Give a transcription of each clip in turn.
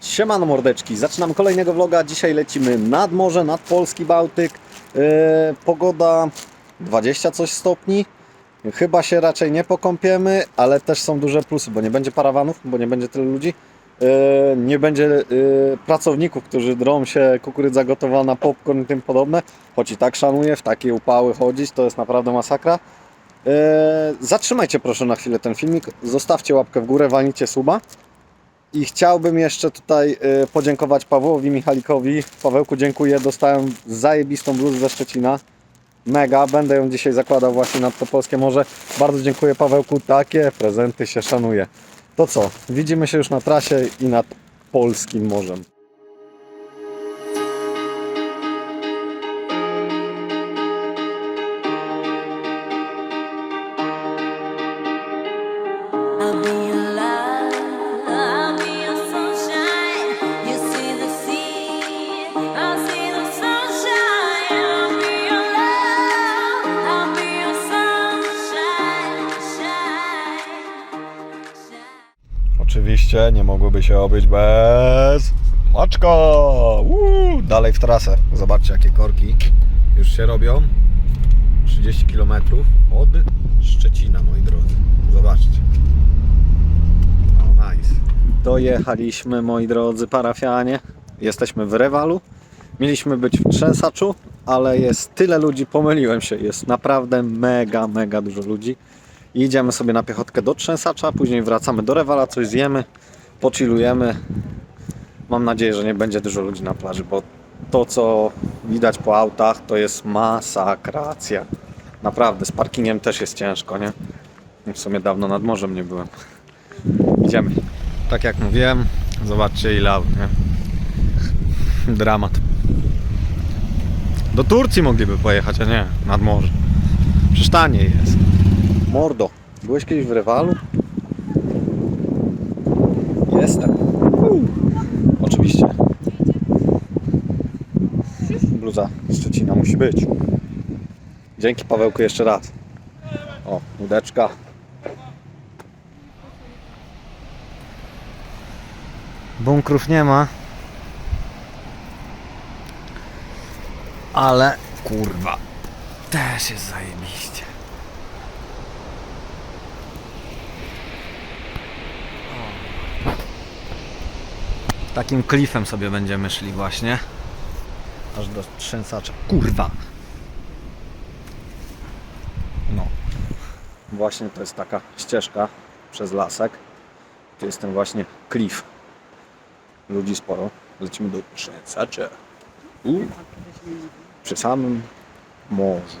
Siemano mordeczki, zaczynam kolejnego vloga. Dzisiaj lecimy nad morze, nad Polski Bałtyk. Yy, pogoda 20 coś stopni. Chyba się raczej nie pokąpiemy, ale też są duże plusy, bo nie będzie parawanów, bo nie będzie tyle ludzi. Yy, nie będzie yy, pracowników, którzy drą się kukurydza gotowana, popcorn i tym podobne. Choć i tak szanuję, w takie upały chodzić, to jest naprawdę masakra. Yy, zatrzymajcie proszę na chwilę ten filmik, zostawcie łapkę w górę, walnijcie suba. I chciałbym jeszcze tutaj y, podziękować Pawłowi Michalikowi. Pawełku, dziękuję. Dostałem zajebistą bluzę ze Szczecina. Mega. Będę ją dzisiaj zakładał właśnie nad to polskie morze. Bardzo dziękuję Pawełku. Takie prezenty się szanuje. To co? Widzimy się już na trasie i nad polskim morzem. Oczywiście nie mogłoby się obyć bez maczko. Uuu, dalej w trasę. Zobaczcie jakie korki już się robią. 30 km od Szczecina, moi drodzy. Zobaczcie. No nice. Dojechaliśmy, moi drodzy parafianie. Jesteśmy w Rewalu. Mieliśmy być w Trzęsaczu, ale jest tyle ludzi, pomyliłem się. Jest naprawdę mega, mega dużo ludzi. Idziemy sobie na piechotkę do Trzęsacza, później wracamy do Rewala, coś zjemy, pochillujemy. Mam nadzieję, że nie będzie dużo ludzi na plaży, bo to co widać po autach to jest masakracja. Naprawdę, z parkingiem też jest ciężko, nie? W sumie dawno nad morzem nie byłem. Idziemy. Tak jak mówiłem, zobaczcie ile aut, nie? Dramat. Do Turcji mogliby pojechać, a nie nad morze. Przecież taniej jest. Mordo, byłeś kiedyś w Rewalu? Jestem. Oczywiście. Bluza Szczecina musi być. Dzięki Pawełku jeszcze raz. O, łódeczka. Bunkrów nie ma. Ale kurwa, też jest zajebiście. Takim klifem sobie będziemy szli właśnie. Aż do trzęsacza. Kurwa! No. Właśnie to jest taka ścieżka przez lasek. Tu jest ten właśnie klif. Ludzi sporo. Lecimy do trzęsacza. U. Przy samym morzu.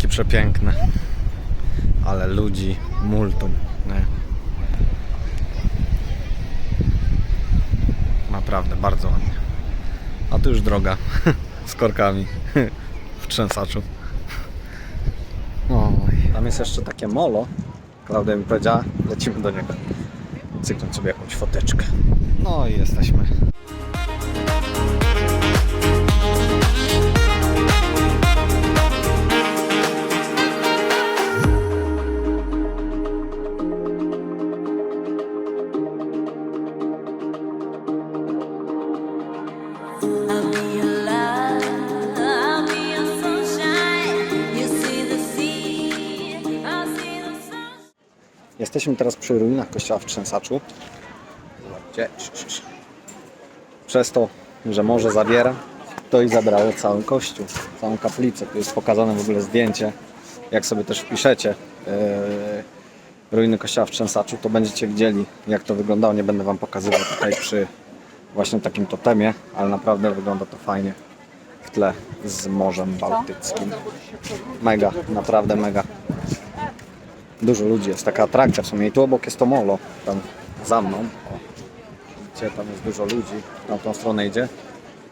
Widoki przepiękne. Ale ludzi multum. Nie? Naprawdę, bardzo ładnie. A tu już droga z korkami w trzęsaczu. Oj. Tam jest jeszcze takie molo. Klaudia mi powiedziała, lecimy do niego. Cyknąć sobie jakąś foteczkę. No i jesteśmy. Jesteśmy teraz przy ruinach kościoła w Trzęsaczu. Zobaczcie. Przez to, że morze zabiera, to i zabrało cały kościół, całą kaplicę. Tu jest pokazane w ogóle zdjęcie. Jak sobie też wpiszecie yy, ruiny kościoła w Trzęsaczu, to będziecie widzieli jak to wyglądało. Nie będę Wam pokazywał tutaj przy właśnie takim totemie, ale naprawdę wygląda to fajnie w tle z Morzem Bałtyckim. Mega, naprawdę mega. Dużo ludzi jest, taka atrakcja w sumie. I tu obok jest to molo, tam za mną. O, Widzicie, tam jest dużo ludzi. Na tą stronę idzie.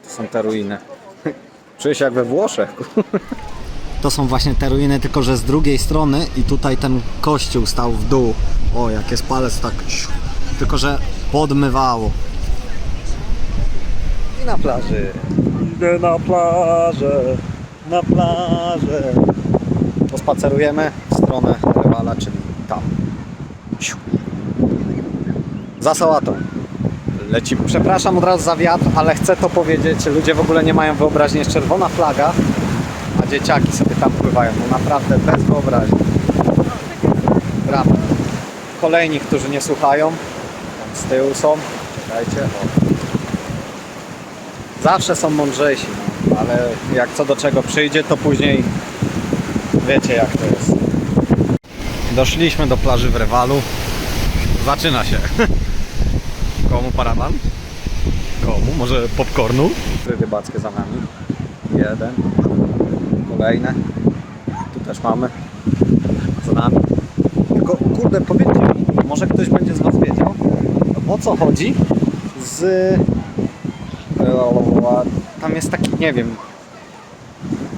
To są te ruiny. Czuję się jak we Włoszech. To są właśnie te ruiny, tylko że z drugiej strony i tutaj ten kościół stał w dół. O, jak jest palec tak. Tylko że podmywało. I na plaży. Idę na plażę. Na plażę. Pospacerujemy czyli tam. Za sałatą. Przepraszam od razu za wiatr, ale chcę to powiedzieć. Ludzie w ogóle nie mają wyobraźni. Jest czerwona flaga, a dzieciaki sobie tam pływają. No naprawdę bez wyobraźni. Brawo. Kolejni, którzy nie słuchają, tam z tyłu są. Czekajcie. O. Zawsze są mądrzejsi, no, ale jak co do czego przyjdzie, to później wiecie jak to jest. Doszliśmy do plaży w Rewalu. Zaczyna się. Komu parawan? Komu? Może popcornu? Rybackie za nami. Jeden. Kolejne. Tu też mamy. Za nami. Tylko kurde, powiedzcie mi, może ktoś będzie z Was wiedział, o co chodzi z... Tam jest taki, nie wiem,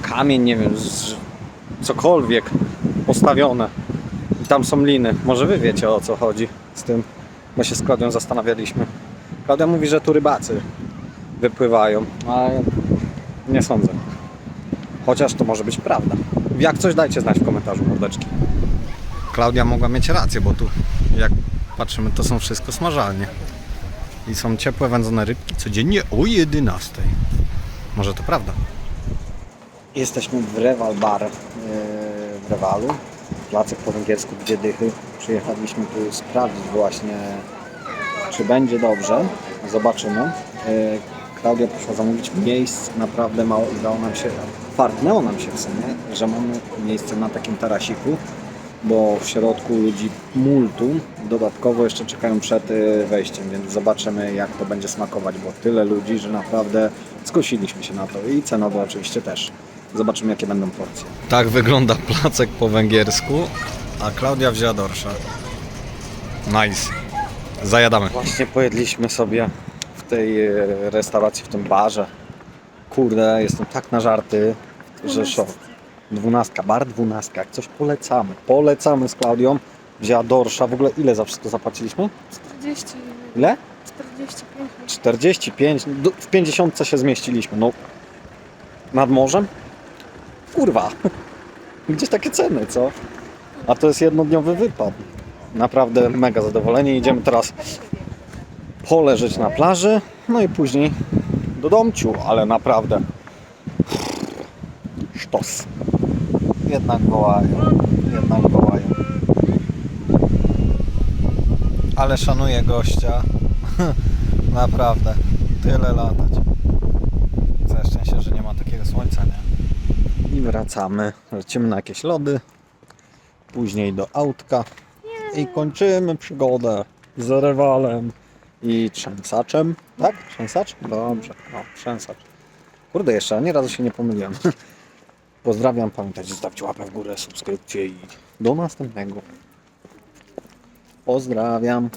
kamień, nie wiem, z... cokolwiek postawione. Tam są liny. Może Wy wiecie o co chodzi z tym. My się z Klaudią zastanawialiśmy. Klaudia mówi, że tu rybacy wypływają, ale nie sądzę. Chociaż to może być prawda. Jak coś dajcie znać w komentarzu, mordeczki. Klaudia mogła mieć rację, bo tu jak patrzymy, to są wszystko smażalnie. I są ciepłe wędzone rybki codziennie o 11. Może to prawda. Jesteśmy w Rewal Bar yy, w Rewalu. Placek po węgiersku dwie dychy. Przyjechaliśmy tu sprawdzić właśnie, czy będzie dobrze. Zobaczymy. Yy, Klaudia poszła zamówić miejsc. Naprawdę mało udało nam się, fartnęło nam się w sumie, że mamy miejsce na takim tarasiku, bo w środku ludzi multum. Dodatkowo jeszcze czekają przed y, wejściem, więc zobaczymy jak to będzie smakować, bo tyle ludzi, że naprawdę zgłosiliśmy się na to i cenowo oczywiście też. Zobaczymy jakie będą porcje. Tak wygląda placek po węgiersku, a Klaudia wzięła dorsza. Nice. Zajadamy. Właśnie pojedliśmy sobie w tej e, restauracji, w tym barze. Kurde, jestem tak nażarty, że szok. Dwunastka, bar dwunastka, jak coś polecamy. Polecamy z Klaudią. Wzięła dorsza. W ogóle ile za wszystko zapłaciliśmy? 40, Ile? 45. 45. Do- W 50 się zmieściliśmy. No. Nad morzem? Kurwa. Gdzieś takie ceny, co? A to jest jednodniowy wypad. Naprawdę mega zadowoleni. Idziemy teraz poleżeć na plaży, no i później do domciu, ale naprawdę sztos. Jednak wołają, jednak wołają. Ale szanuję gościa. Naprawdę. Tyle latać. Całe szczęście, że nie ma takiego słońca, nie? I wracamy. Lecimy na jakieś lody. Później do autka. I kończymy przygodę z rywalem i trzęsaczem. Tak? Trzęsacz? Dobrze. No, trzęsacz. Kurde, jeszcze ani razu się nie pomyliłem. Pozdrawiam, pamiętajcie, zostawcie łapę w górę, subskrypcję i do następnego. Pozdrawiam.